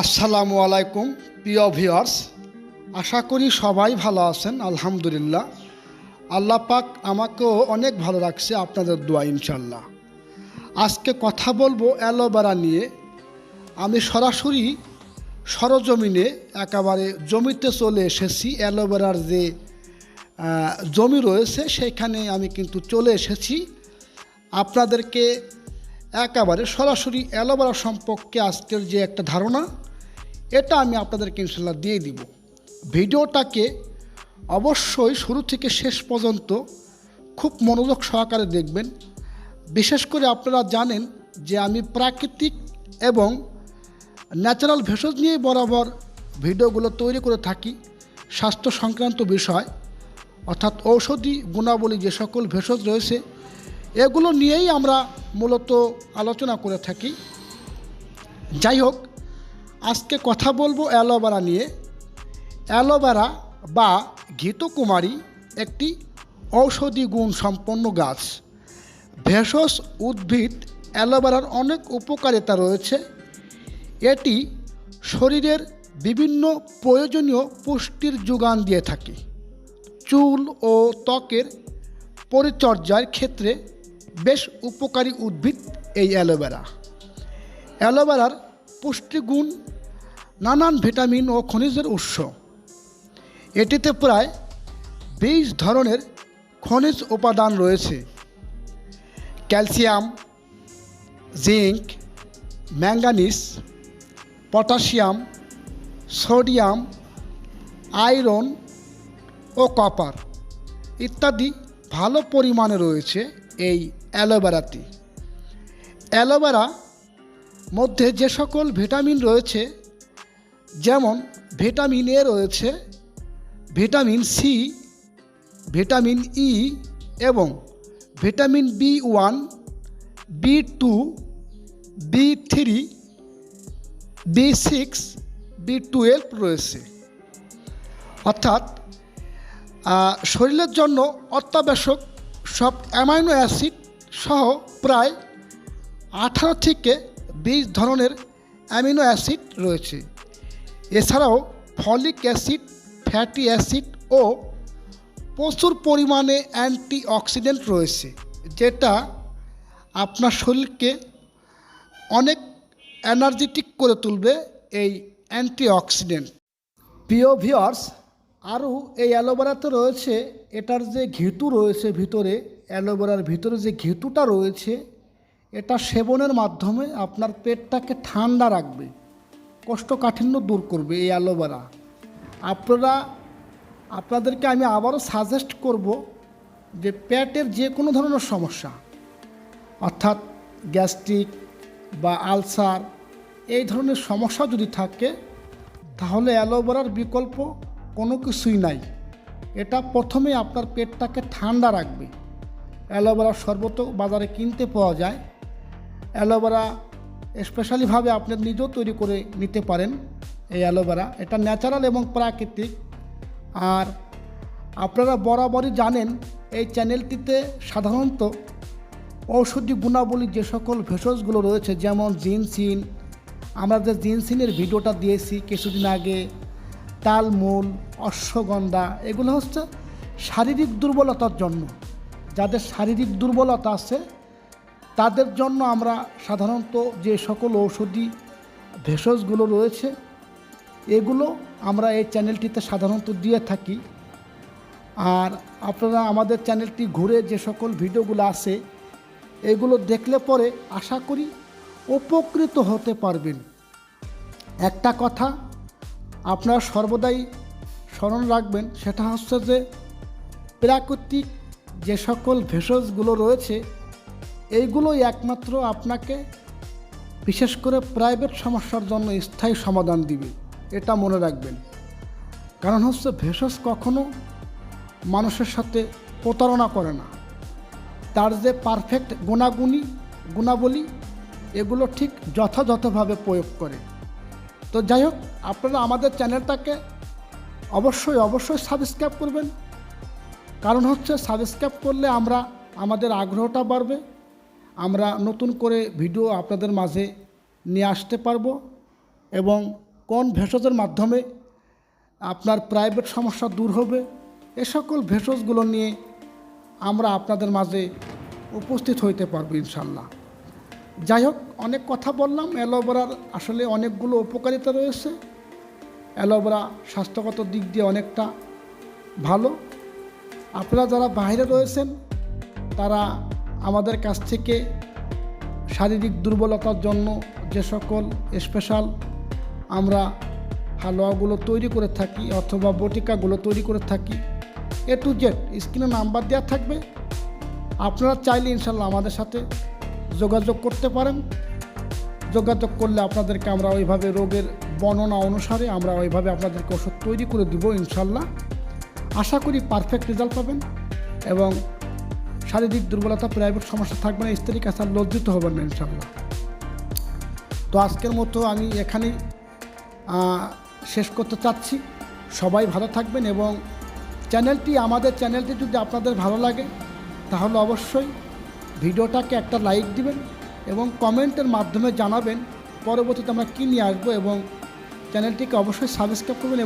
আসসালামু আলাইকুম, প্রিয় ভিউয়ার্স। আশা করি সবাই ভালো আছেন, আলহামদুলিল্লাহ। আল্লাহ পাক আমাকেও অনেক ভালো রাখছে আপনাদের দোয়া ইনশাল্লাহ আজকে কথা বলব অ্যালোভেরা নিয়ে। আমি সরাসরি সরজমিনে একেবারে জমিতে চলে এসেছি, অ্যালোভেরার যে জমি রয়েছে, সেখানে আমি কিন্তু চলে এসেছি। আপনাদেরকে একেবারে সরাসরি অ্যালোভেরা সম্পর্কে আজকের যে একটা ধারণা, এটা আমি আপনাদেরকে ইনশাল্লাহ দিয়ে দিব। ভিডিওটাকে অবশ্যই শুরু থেকে শেষ পর্যন্ত খুব মনোযোগ সহকারে দেখবেন। বিশেষ করে আপনারা জানেন যে আমি প্রাকৃতিক এবং ন্যাচারাল ভেষজ নিয়ে বরাবর ভিডিওগুলো তৈরি করে থাকি। স্বাস্থ্য সংক্রান্ত বিষয়, অর্থাৎ ঔষধি গুণাবলী যে সকল ভেষজ রয়েছে এগুলো নিয়েই আমরা মূলত আলোচনা করে থাকি। যাই হোক, আজকে কথা বলব অ্যালোভেরা নিয়ে। অ্যালোভেরা বা ঘৃতকুমারী একটি ঔষধি গুণ সম্পন্ন গাছ। ভেষজ উদ্ভিদ অ্যালোভেরার অনেক উপকারিতা রয়েছে। এটি শরীরের বিভিন্ন প্রয়োজনীয় পুষ্টির যোগান দিয়ে থাকে। চুল ও ত্বকের পরিচর্যার ক্ষেত্রে বেশ উপকারী উদ্ভিদ এই অ্যালোভেরা। অ্যালোভেরার পুষ্টিগুণ, নানান ভিটামিন ও খনিজের উৎস। এটিতে প্রায় বিশ ধরনের খনিজ উপাদান রয়েছে। Calcium, zinc manganese potassium, sodium, iron ও কপার ইত্যাদি ভালো পরিমাণে রয়েছে এই অ্যালোভেরাতে অ্যালোভেরা মধ্যে যে সকল ভিটামিন রয়েছে, যেমন ভিটামিন এ রয়েছে, ভিটামিন সি, ভিটামিন ই এবং vitamin B one, B two, B three, B six, B twelve রয়েছে। অর্থাৎ শরীরের জন্য অত্যাবশ্যক সব অ্যামাইনো অ্যাসিড সহ প্রায় আঠারো থেকে বিশ ধরনের অ্যামিনো অ্যাসিড রয়েছে। এছাড়াও ফলিক অ্যাসিড, ফ্যাটি অ্যাসিড ও প্রচুর পরিমাণে অ্যান্টিঅক্সিডেন্ট রয়েছে, যেটা আপনার শরীরকে অনেক এনার্জেটিক করে তুলবে এই অ্যান্টিঅক্সিডেন্ট। প্রিয় ভিওয়ার্স আরও এই অ্যালোভেরাতে রয়েছে, এটার যে ঘিতু রয়েছে ভিতরে অ্যালোভেরার ভিতরে যে ঘিতুটা রয়েছে, এটা সেবনের মাধ্যমে আপনার পেটটাকে ঠান্ডা রাখবে, কোষ্ঠকাঠিন্য দূর করবে এই অ্যালোভেরা। আপনারা, আপনাদেরকে আমি আবারও সাজেস্ট করব যে পেটের যে কোনো ধরনের সমস্যা, অর্থাৎ গ্যাস্ট্রিক বা আলসার, এই ধরনের সমস্যা যদি থাকে, তাহলে অ্যালোভেরার বিকল্প কোনো কিছুই নাই। এটা প্রথমে আপনার পেটটাকে ঠান্ডা রাখবে। অ্যালোভেরার শরবত বাজারে কিনতে পাওয়া যায়। অ্যালোভেরা স্পেশালিভাবে আপনি নিজেও তৈরি করে নিতে পারেন এই অ্যালোভেরা। এটা ন্যাচারাল এবং প্রাকৃতিক। আর আপনারা বরাবরই জানেন, এই চ্যানেলটিতে সাধারণত ঔষধি গুণাবলী যে সকল ভেষজগুলো রয়েছে, যেমন জিনসিন, আমরা যে জিনসিনের ভিডিওটা দিয়েছি কিছুদিন আগে, তালমূল, অশ্বগন্ধা, এগুলো হচ্ছে শারীরিক দুর্বলতার জন্য। যাদের শারীরিক দুর্বলতা আছে, তাদের জন্য আমরা সাধারণত যে সকল ঔষধি ভেষজগুলো রয়েছে, এগুলো আমরা এই চ্যানেলটিতে সাধারণত দিয়ে থাকি। আর আপনারা আমাদের চ্যানেলটি ঘুরে যে সকল ভিডিওগুলো আছে, এগুলো দেখলে পরে আশা করি উপকৃত হতে পারবেন। একটা কথা আপনারা সর্বদাই স্মরণ রাখবেন, সেটা হচ্ছে যে প্রাকৃতিক যে সকল ভেষজগুলো রয়েছে, এইগুলোই একমাত্র আপনাকে বিশেষ করে প্রাইভেট সমস্যার জন্য স্থায়ী সমাধান দিবে, এটা মনে রাখবেন। কারণ হচ্ছে ভেষজ কখনো মানুষের সাথে প্রতারণা করে না। তার যে পারফেক্ট গুণাগুণী, গুণাবলী, এগুলো ঠিক যথাযথভাবে প্রয়োগ করে। তো যাই হোক, আপনারা আমাদের চ্যানেলটাকে অবশ্যই অবশ্যই সাবস্ক্রাইব করবেন। কারণ হচ্ছে সাবস্ক্রাইব করলে আমরা আমাদের আগ্রহটা বাড়বে, আমরা নতুন করে ভিডিও আপনাদের মাঝে নিয়ে আসতে পারব এবং কোন ভেষজের মাধ্যমে আপনার প্রাইভেট সমস্যা দূর হবে, এ সকল ভেষজগুলো নিয়ে আমরা আপনাদের মাঝে উপস্থিত হইতে পারব ইনশাল্লাহ। যাই হোক, অনেক কথা বললাম, অ্যালোভেরার আসলে অনেকগুলো উপকারিতা রয়েছে, অ্যালোভেরা স্বাস্থ্যগত দিক দিয়ে অনেকটা ভালো। আপনারা যারা বাইরে রয়েছেন, তারা আমাদের কাছ থেকে শারীরিক দুর্বলতার জন্য যে সকল স্পেশাল আমরা হালুয়াগুলো তৈরি করে থাকি অথবা বটিকাগুলো তৈরি করে থাকি এ টু জেড স্ক্রিনে নাম্বার দেওয়া থাকবে। আপনারা চাইলে ইনশাল্লাহ আমাদের সাথে যোগাযোগ করতে পারেন। যোগাযোগ করলে আপনাদেরকে আমরা ওইভাবে রোগের বর্ণনা অনুসারে আমরা ওইভাবে আপনাদেরকে ওষুধ তৈরি করে দিব ইনশাল্লাহ আশা করি পারফেক্ট রেজাল্ট পাবেন এবং শারীরিক দুর্বলতা প্রাইভেট সমস্যা থাকবে না, স্ত্রী কাছে লজ্জিত হবেন না ইনশাল্লাহ তো আজকের মতো আমি এখানেই শেষ করতে চাচ্ছি। সবাই ভালো থাকবেন এবং চ্যানেলটি, আমাদের চ্যানেলটি যদি আপনাদের ভালো লাগে, তাহলে অবশ্যই ভিডিওটাকে একটা লাইক দিবেন এবং কমেন্টের মাধ্যমে জানাবেন পরবর্তীতে আমরা কী নিয়ে আসব এবং চ্যানেলটিকে অবশ্যই সাবস্ক্রাইব করবেন